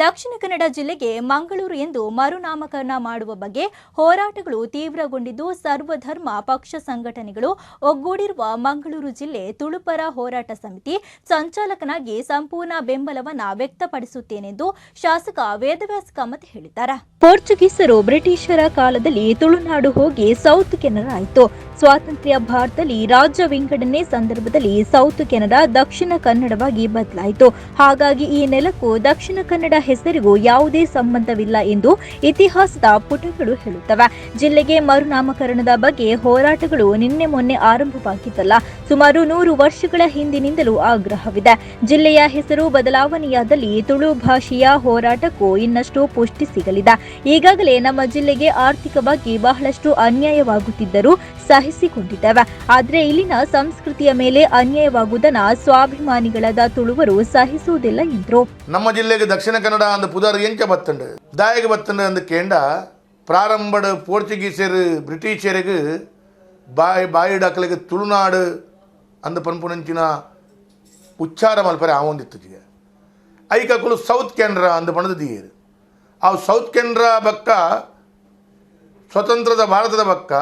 ದಕ್ಷಿಣ ಕನ್ನಡ ಜಿಲ್ಲೆಗೆ ಮಂಗಳೂರು ಎಂದು ಮರುನಾಮಕರಣ ಮಾಡುವ ಬಗ್ಗೆ ಹೋರಾಟಗಳು ತೀವ್ರಗೊಂಡಿದ್ದು ಸರ್ವಧರ್ಮ ಪಕ್ಷ ಸಂಘಟನೆಗಳು ಒಗ್ಗೂಡಿರುವ ಮಂಗಳೂರು ಜಿಲ್ಲೆ ತುಳುಪರ ಹೋರಾಟ ಸಮಿತಿ ಸಂಚಾಲಕನಾಗಿ ಸಂಪೂರ್ಣ ಬೆಂಬಲವನ್ನು ವ್ಯಕ್ತಪಡಿಸುತ್ತೇನೆಂದು ಶಾಸಕ ವೇದವ್ಯಾಸ ಕಾಮತ್ ಹೇಳಿದ್ದಾರೆ. ಪೋರ್ಚುಗೀಸರು ಬ್ರಿಟಿಷರ ಕಾಲದಲ್ಲಿ ತುಳುನಾಡು ಹೋಗಿ ಸೌತ್ ಕೆನರಾಯಿತು ಸ್ವಾತಂತ್ರ್ಯ ಭಾರತದಲ್ಲಿ ರಾಜ್ಯ ವಿಂಗಡಣೆ ಸಂದರ್ಭದಲ್ಲಿ ಸೌತ್ ಕೆನರಾ ದಕ್ಷಿಣ ಕನ್ನಡವಾಗಿ ಬದಲಾಯಿತು. ಹಾಗಾಗಿ ಈ ನೆಲಕ್ಕೂ ದಕ್ಷಿಣ ಕನ್ನಡ ಹೆಸರಿಗೂ ಯಾವುದೇ ಸಂಬಂಧವಿಲ್ಲ ಎಂದು ಇತಿಹಾಸದ ಪುಟಗಳು ಹೇಳುತ್ತವೆ. ಜಿಲ್ಲೆಗೆ ಮರುನಾಮಕರಣದ ಬಗ್ಗೆ ಹೋರಾಟಗಳು ನಿನ್ನೆ ಮೊನ್ನೆ ಆರಂಭವಾಗಿದ್ದಲ್ಲ. ಸುಮಾರು ನೂರು ವರ್ಷಗಳ ಹಿಂದಿನಿಂದಲೂ ಆಗ್ರಹವಿದೆ. ಜಿಲ್ಲೆಯ ಹೆಸರು ಬದಲಾವಣೆಯಾದಲ್ಲಿ ತುಳು ಭಾಷೆಯ ಹೋರಾಟಕ್ಕೂ ಇನ್ನಷ್ಟು ಪುಷ್ಟಿ ಸಿಗಲಿದೆ. ಈಗಾಗಲೇ ನಮ್ಮ ಜಿಲ್ಲೆಗೆ ಆರ್ಥಿಕವಾಗಿ ಬಹಳಷ್ಟು ಅನ್ಯಾಯವಾಗುತ್ತಿದ್ದರೂ ಸಹಿಸಿಕೊಂಡಿದ್ದೇವೆ. ಆದರೆ ಇಲ್ಲಿನ ಸಂಸ್ಕೃತಿಯ ಮೇಲೆ ಅನ್ಯಾಯವಾಗುವುದನ್ನ ಸ್ವಾಭಿಮಾನಿಗಳಾದ ತುಳುವರು ಸಹಿಸುವುದಿಲ್ಲ ಎಂದರು. ನಮ್ಮ ಜಿಲ್ಲೆಗೆ ದಕ್ಷಿಣ ಕನ್ನಡ ಅಂದ ಪುದರ್ ಎಂಚ ಬತ್ತಂಡ. ದಾಯಗ ಬತ್ತಂಡು ಅಂದ ಕೇಂಡ ಪ್ರಾರಂಭದ ಪೋರ್ಚುಗೀಸರು ಬ್ರಿಟಿಷರಿಗೆ ಬಾಯಿ ಬಾಯಿಡಾಕಲಿಗೆ ತುಳುನಾಡು ಅಂದ ಪನ್ಪುನಂಚಿನ ಉಚ್ಚಾರ ಮಲ್ಪರೆ ಆವೊಂದಿತ್ತಿಗೆ ಐಕಕ್ಕಲು ಸೌತ್ ಕೆನರಾ ಅಂದ ಪಣದ ದಿಯರು. ಆ ಸೌತ್ ಕೆನರಾ ಬಕ್ಕ, ಸ್ವತಂತ್ರದ ಭಾರತದ ಬಕ್ಕ,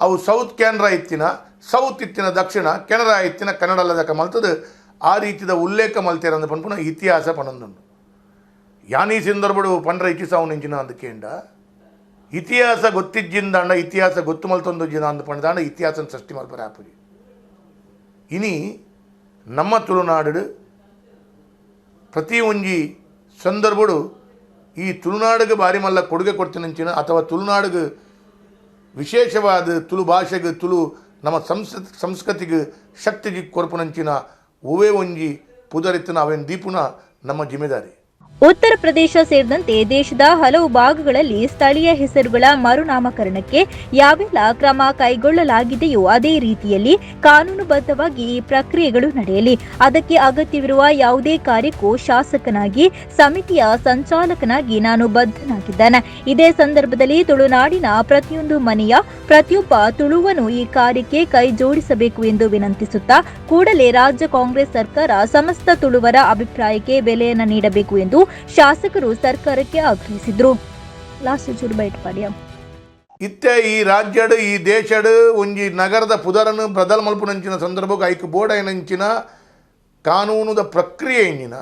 ಅವು ಸೌತ್ ಕೆನರಾ ಇತ್ತಿನ, ಸೌತ್ ಇತ್ತಿನ ದಕ್ಷಿಣ, ಕೆನರಾ ಇತ್ತಿನ ಕನ್ನಡ ಅಲ್ಲದಕ್ಕ ಮಲ್ತದ ಆ ರೀತಿದ ಉಲ್ಲೇಖ ಮಲ್ತೇರ ಅಂದ ಪನ್ಪುನ ಇತಿಹಾಸ ಪಣಂದುಂಡು ಯಾನಿ ಸಂದರ್ಭಡು ಪಂಡ್ರ ಇಚ್ಚಿಸಾವು ನೆಂಚಿನ ಅಂದ ಇತಿಹಾಸ ಗೊತ್ತಿಜ್ಜಿಂದಾಂಡ ಇತಿಹಾಸ ಗೊತ್ತು ಮಲ್ತೊಂದು ಜಿನ ಅಂದ ಪಂಡದಾಂಡ ಇತಿಹಾಸ ಸೃಷ್ಟಿ ಮಲ್ಪರ ಆಪುಜಿ. ಇನಿ ನಮ್ಮ ತುಳುನಾಡು ಪ್ರತಿ ಒಂಜಿ ಸಂದರ್ಭಡು ಈ ತುಳುನಾಡಿಗೆ ಬಾರಿ ಮಲ್ಲ ಕೊಡುಗೆ ಕೊಡ್ತಿನಂಚಿನ ಅಥವಾ ತುಳುನಾಡಿಗೆ ವಿಶೇಷವಾದ ತುಳು ಭಾಷೆಗೆ ತುಳು ನಮ್ಮ ಸಂಸ್ಕೃತಿ ಸಂಸ್ಕೃತಿಗೆ ಶಕ್ತಿಗೆ ಕೊರಪುನಂಚಿನ ಒವೇ ಒಂಜಿ ಪುದರಿತನ ಅವೇನು ದೀಪುನ ನಮ್ಮ ಜಿಮ್ಮೆದಾರಿ. ಉತ್ತರ ಪ್ರದೇಶ ಸೇರಿದಂತೆ ದೇಶದ ಹಲವು ಭಾಗಗಳಲ್ಲಿ ಸ್ಥಳೀಯ ಹೆಸರುಗಳ ಮರುನಾಮಕರಣಕ್ಕೆ ಯಾವೆಲ್ಲ ಕ್ರಮ ಕೈಗೊಳ್ಳಲಾಗಿದೆಯೋ ಅದೇ ರೀತಿಯಲ್ಲಿ ಕಾನೂನುಬದ್ಧವಾಗಿ ಈ ಪ್ರಕ್ರಿಯೆಗಳು ನಡೆಯಲಿ. ಅದಕ್ಕೆ ಅಗತ್ಯವಿರುವ ಯಾವುದೇ ಕಾರ್ಯಕ್ಕೂ ಶಾಸಕನಾಗಿ, ಸಮಿತಿಯ ಸಂಚಾಲಕನಾಗಿ ನಾನು ಬದ್ಧನಾಗಿದ್ದೇನೆ. ಇದೇ ಸಂದರ್ಭದಲ್ಲಿ ತುಳುನಾಡಿನ ಪ್ರತಿಯೊಂದು ಮನೆಯ ಪ್ರತಿಯೊಬ್ಬ ತುಳುವನು ಈ ಕಾರ್ಯಕ್ಕೆ ಕೈ ಜೋಡಿಸಬೇಕು ಎಂದು ವಿನಂತಿಸುತ್ತಾ ಕೂಡಲೇ ರಾಜ್ಯ ಕಾಂಗ್ರೆಸ್ ಸರ್ಕಾರ ಸಮಸ್ತ ತುಳುವರ ಅಭಿಪ್ರಾಯಕ್ಕೆ ಬೆಲೆಯನ್ನು ನೀಡಬೇಕು ಎಂದು ಶಾಸಕರು ಸರ್ಕಾರಕ್ಕೆ ಆಗ್ರಹಿಸಿದ್ರು. ಲಾಸ್ಟ್ ಬೈಟ್ ಪಾಡ್ಯ ಇತ್ತೆ ಈ ರಾಜ್ಯಡು, ಈ ದೇಶಡು, ಒಂಜಿ ನಗರದ ಪುದರನು ಪ್ರದಲ್ ಮಲ್ಪುನಂಚಿನ ಸಂದರ್ಭಕ್ಕೆ ಐಕ್ ಬೋರ್ಡ್ ಐನಂಚಿನ ಕಾನೂನುದ ಪ್ರಕ್ರಿಯೆ ಇಂಜಿನ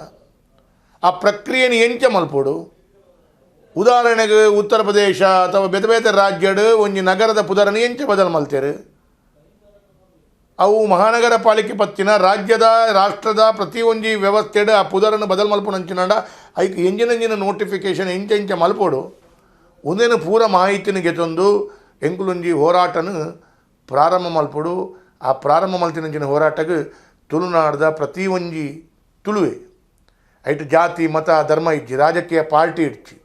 ಆ ಪ್ರಕ್ರಿಯೆನ ಎಂಚ ಮಲ್ಪೋಡು? ಉದಾಹರಣೆಗೆ ಉತ್ತರ ಪ್ರದೇಶ ಅಥವಾ ಬೇತೆ ಬೇತೆ ರಾಜ್ಯಡು, ಒಂಜಿ ನಗರದ ಪುದರನ ಎಂಚ ಬದಲ್ ಮಲ್ತೇರು? ಅವು ಮಹಾನಗರ ಪಾಲಿಕೆ ಪತ್ತಿನ ರಾಜ್ಯದ, ರಾಷ್ಟ್ರದ ಪ್ರತಿ ಒಂಜಿ ವ್ಯವಸ್ಥೆಡ್ ಆ ಪುದರನ್ನು ಬದಲ್ ಮಲ್ಪುನಂಚಿನಾಂಡ ಐಕ್ ಎಂಜಿನೆಂಜಿನ ನೋಟಿಫಿಕೇಶನ್ ಎಂಚ ಎಂಚ ಮಲ್ಪೋಡು. ಒಂದೇನು ಪೂರ ಮಾಹಿತಿನ ಗೆತೊಂದು ಎಂಕುಲೊಂಜಿ ಹೋರಾಟನ ಪ್ರಾರಂಭ ಮಲ್ಪಡು. ಆ ಪ್ರಾರಂಭ ಮಲ್ತಿನಂಚಿನ ಹೋರಾಟಕ್ಕೆ ತುಳುನಾಡದ ಪ್ರತಿ ಒಂಜಿ ತುಳುವೆ. ಐಟು ಜಾತಿ, ಮತ, ಧರ್ಮ ಇಜ್ಜಿ, ರಾಜಕೀಯ ಪಾರ್ಟಿ ಇಡ್ಚಿ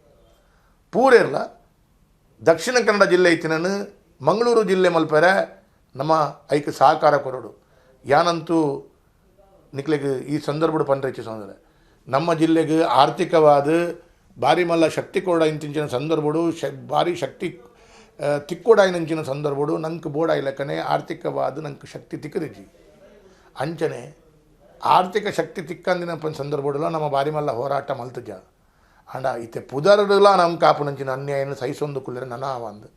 ಪೂರೆಲ್ಲ ದಕ್ಷಿಣ ಕನ್ನಡ ಜಿಲ್ಲೆ ಇತ್ತಿನನು ಮಂಗಳೂರು ಜಿಲ್ಲೆ ಮಲ್ಪರೆ. ನಮ್ಮ ಐಕ್ ಸಹಕಾರ ಕೊರಡು. ಯಾನಂತೂ ನಿಕ್ಲಿಗೆ ಈ ಸಂದರ್ಭಡು ಪಂಡ್ರೆ ಸಂದರೆ ನಮ್ಮ ಜಿಲ್ಲೆಗೆ ಆರ್ಥಿಕವಾದ ಭಾರಿ ಮಲ್ಲ ಶಕ್ತಿ ಕೊಡ ಇಂತಿಂಚಿನ ಸಂದರ್ಭಡು ಶ ಭಾರಿ ಶಕ್ತಿ ಆ, ತಿಕ್ಕೋಡ ಇಂಚಿನ ಸಂದರ್ಭಡು ನಂಗೆ ಬೋಡ ಲೆಕ್ಕನೆ ಆರ್ಥಿಕವಾದ ನಂಗೆ ಶಕ್ತಿ ತಿಕ್ಕದಿಜ್ಜಿ. ಅಂಚನೆ ಆರ್ಥಿಕ ಶಕ್ತಿ ತಿಕ್ಕಂದಿನ ಪನ್ ಸಂದರ್ಭಡುಲ ನಮ್ಮ ಬಾರಿ ಮಲ್ಲ ಹೋರಾಟ ಮಲ್ತಜ ಅಂಡ ಇತ್ತೆ ಪುದರ್ಲ ನಮ್ಮ ಕಾಪುನಂಚಿನ ಅನ್ಯಾಯನ ಸಹಿಸೊಂದು ಕುಲ್ಲರೆ ನನ ಅವಂದು